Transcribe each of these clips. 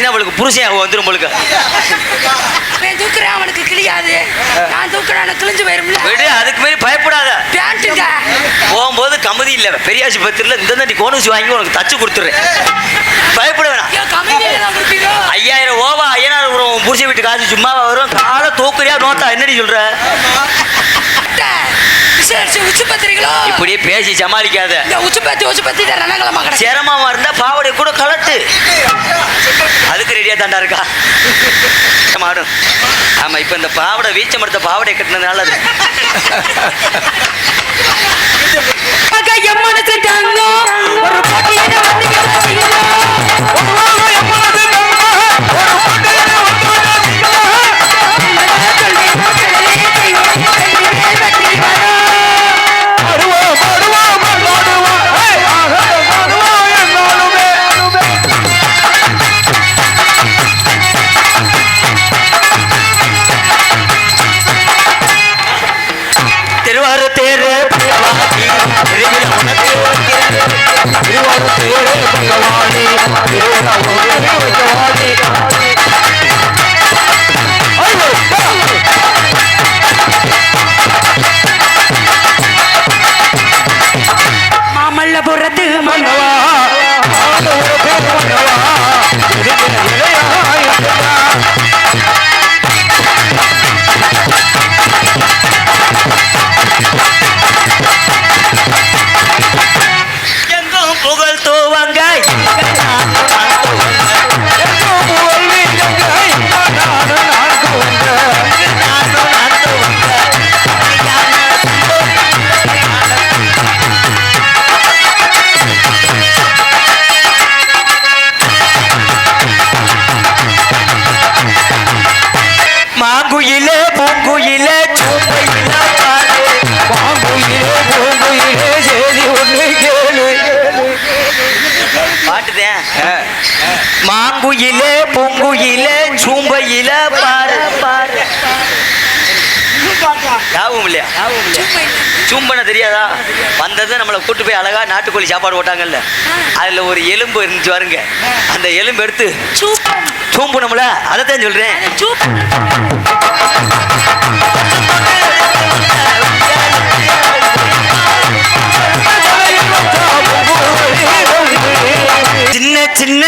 ஆயிடுச்சுன்னா அவளுக்கு புருஷன் வந்துடும் உங்களுக்கு தூக்குறேன் அவனுக்கு கிளியாது நான் தூக்குறேன் கிழிஞ்சு போயிரும்ல. விடு அதுக்கு மாரி பயப்படாத. பேண்ட்டுங்க. போகும்போது கமதி இல்ல பெரிய ஆஸ்பத்திரியில் இந்த தண்டி கோனூசி வாங்கி உனக்கு தச்சு கொடுத்துறேன் பயப்பட வேணாம். ஐயாயிரம் ஓவா ஐயனார் புருஷன் வீட்டு காசு சும்மா வரும்? காலை தூக்குறியா நோத்தா என்னடி சொல்ற? அடிச்சு உச்சி பத்திரிகளோ இப்படியே பேசி சமாளிக்காத. இந்த உச்சி பத்தி உச்சி பத்தி ரணங்களமா சிரமமா இருந்தா பாவடை கூட கலட்டு. அதுக்கு ரெடியா தாண்டா இருக்கா? மாடும் ஆமா இப்ப இந்த பாவடை வீச்ச மரத்த பாவடை கட்டினதுனால அது மனசு தங்கம். ஒரு போட்டியில வந்து திருவிழா உனக்கு வைக்கிறேன். பகவான் மாங்குயிலே பொங்குயிலே சூம்பையில பாரு. பாரு யாவும் இல்லையா? சூம்பன தெரியாதா? வந்தது நம்மளை கூட்டு போய் அழகா நாட்டுக்கோழி சாப்பாடு போட்டாங்கல்ல. அதுல ஒரு எலும்பு இருந்துச்சு பாருங்க. அந்த எலும்பு எடுத்து சூப்பர் நம்மள அதைத்தான் சொல்றேன். சின்ன சின்ன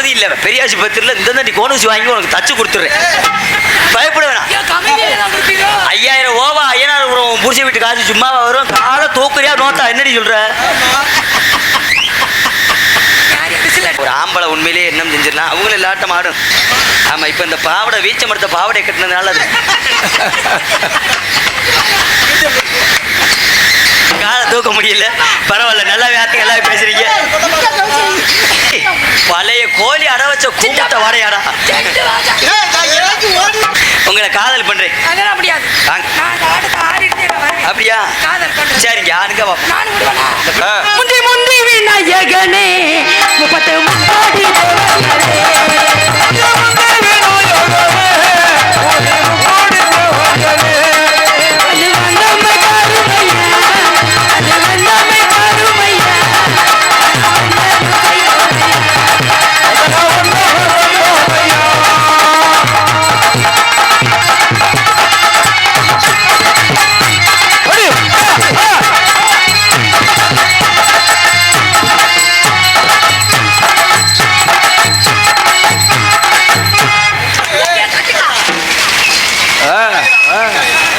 கமதி இல்ல. பெரிய ஆஸ்பத்திரியில் இந்த கோனூசி வாங்கி உனக்கு தச்சு கொடுத்துறேன் பயப்பட வேணாம். ஐயாயிரம் ஓவா ஐயனார் உன் புருஷன் வீட்டு காசு சும்மா வரும் காலை தூக்குறியா நோத்தா என்னடி அடி- ஒரு ஆம்பளை உண்மையிலேயே என்ன செஞ்சிடலாம் அவங்களும் இல்லாட்டம் ஆடும். ஆமா இப்ப இந்த பாவடை வீச்ச மரத்த பாவடை கட்டினதுனால அது. காலை தூக்க முடியல. பரவாயில்ல நல்லா வேர்த்து எல்லாம் பேசுறீங்க. பழைய கோழி அட வச்ச கூட்டத்தை வாஜா. உங்களை காதல் பண்றேன். அப்படியா? சரிங்க யாருங்க. முந்தி முந்தி விநாயகனே முப்பத்து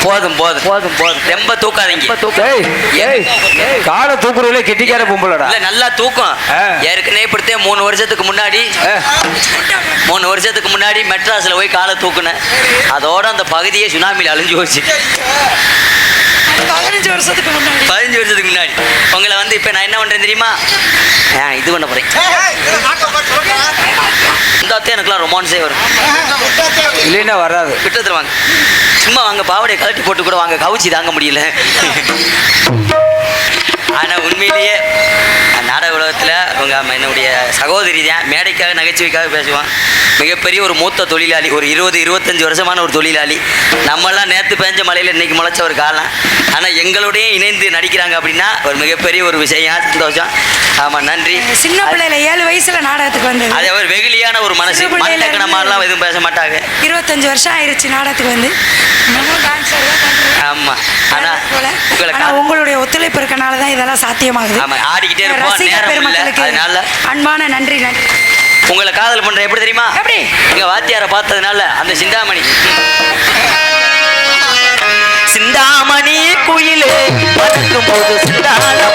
போதும் போதும். போதும் போதும். ரொம்ப தூக்காதீங்க. காலை தூக்குறதுல கெட்டிக்கார பொம்பளடா. இல்ல நல்லா தூக்கம். ஏற்கனவே இப்படித்தே மூணு வருஷத்துக்கு முன்னாடி மூணு வருஷத்துக்கு முன்னாடி மெட்ராஸ்ல போய் காலை தூக்குனேன். அதோட அந்த பகுதியே சுனாமியில் அழிஞ்சு போச்சு. பதினஞ்சு வருஷத்துக்கு முன்னாடி. பதினஞ்சு வருஷத்துக்கு முன்னாடி. உங்களை வந்து இப்ப நான் என்ன பண்றேன் தெரியுமா? இது பண்ண போறேன். இந்த அத்தை எனக்குலாம் ரொமான்ஸே வரும். இல்லைன்னா வராது. கிட்டத்துல வாங்க சும்மா வாங்க பாவடையை கழட்டி போட்டு கூட வாங்க. கவுச்சி தாங்க முடியல. ஆனா உண்மையிலேயே என்னுடைய சகோதரி தான். மேடைக்காக நகைச்சுவைக்காக பேசுவான். மிகப்பெரிய ஒரு மூத்த தொழிலாளி ஒரு இருபது இருபத்தஞ்சு வருஷமான ஒரு தொழிலாளி. நம்மெல்லாம் நேற்று பேஞ்ச மலையில் இன்னைக்கு முளைச்ச ஒரு காலம். ஆனால் எங்களுடைய இணைந்து நடிக்கிறாங்க அப்படின்னா ஒரு மிகப்பெரிய ஒரு விஷயம். சந்தோஷம். ஆமாம் நன்றி. சின்ன பிள்ளையில ஏழு வயசுல நாடகத்துக்கு வந்தது. அது அவர் வெகுளியான ஒரு மனசு. மாதிரிலாம் எதுவும் பேச மாட்டாங்க. இருபத்தஞ்சு வருஷம் ஆயிருச்சு நாடகத்துக்கு வந்து. ஆமாம் ஆனால் உங்களுடைய ஒத்துழைப்பு இருக்கனால தான் இதெல்லாம் சாத்தியமாகுது. ஆமாம் ஆடிக்கிட்டே இருப்போம். ரசிக நேரம் இல்லை. பெருமக்களுக்கு. அதனால அன்பான நன்றி நன்றி உங்களை காதல் பண்ற எப்படி தெரியுமா எப்படி? எங்க வாத்தியாரை பார்த்ததுனால அந்த சிந்தாமணி சிந்தாமணி குயிலே பறக்கும் போது. சிந்தாமணி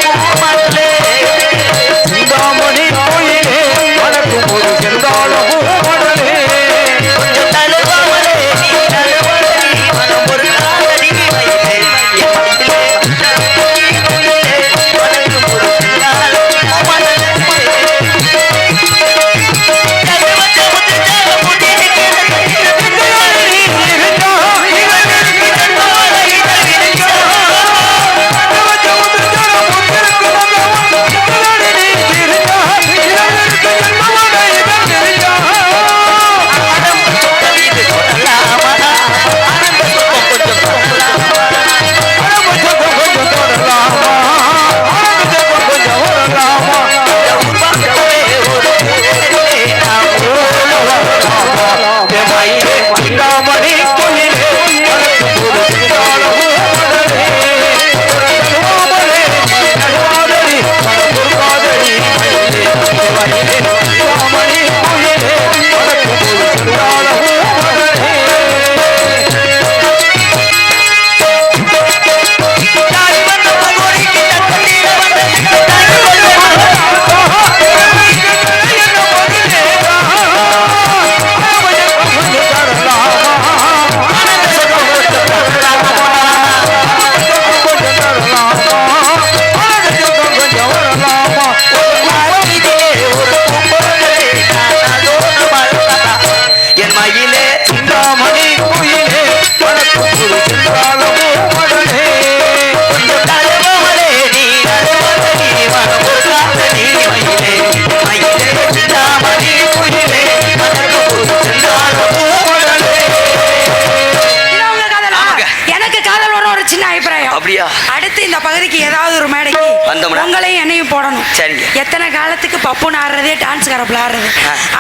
சின்ன அபிப்பிராயம் அப்படியா? அடுத்து இந்த பகுதிக்கு ஏதாவது ஒரு மேடைக்கு வந்தோம்னா? உங்களையும் என்னையும் போடணும் சரிங்க. எத்தனை காலத்துக்கு பப்புன்னு ஆடுறதே டான்ஸ் கரப்புல ஆடுறது.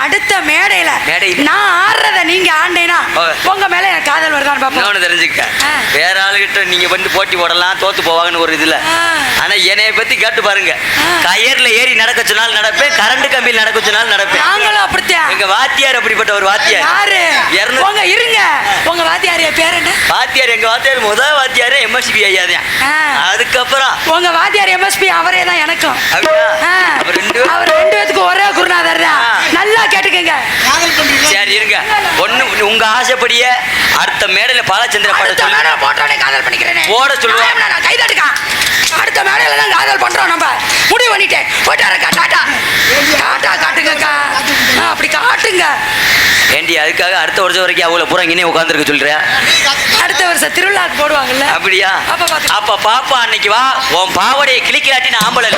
அடுத்த மேடையில? நான் ஆடுறத நீங்க ஆண்டேனா. உங்க மேல எனக்கு காதல் வருதான்னு பாப்போம் இன்னொன்னு தெரிஞ்சுக்க. வேற ஆளுகிட்ட நீங்க வந்து போட்டி போடலாம் தோத்து போவாங்கன்னு ஒரு இதுல. ஆனா என்னைய பத்தி கேட்டு பாருங்க. கயர்ல ஏறி நடக்க சொன்னாலும் நடப்பேன் கரண்ட் கம்பியில் நடக்க சொன்னாலும் நடப்பேன் நாங்களும் அப்படித்தான் எங்க வாத்தியார் அப்படிப்பட்ட ஒரு வாத்தியார் யாரு இருங்க உங்க வாத்தியார் பேர் என்ன வாத்தியார் எங்க வாத்தியார் முதல் வாத்தியார் எம்எஸ்பி ஐயா. அதுக்கப்புறம். உங்க வாத்தியார் எம்எஸ்பி அவரே தான் எனக்கும். அவர் ரெண்டு பேத்துக்கு ஒரே குருநாதர் தான். நல்லா கேட்டுக்கங்க. சரி இருங்க. ஒண்ணு உங்க ஆசைப்படியே அடுத்த மேடையில பாலச்சந்திர பாட்ட போட சொல்லுவா. நான் நான் கை தட்டுக்கா அடுத்த மேடையில தான் காதல் பண்றோம் நம்ம. அதுக்காக அடுத்த வருஷம் வரைக்கும் அவ்வளவு பூரா இங்கே உட்காந்துருக்க சொல்றியா? அடுத்த வருஷம் திருவிழாக்கு போடுவாங்கல்ல. அப்படியா? அப்ப பாப்பா அன்னைக்கு வா உன் பாவடையை கிளிக்கலாட்டி நான் ஆம்பளை.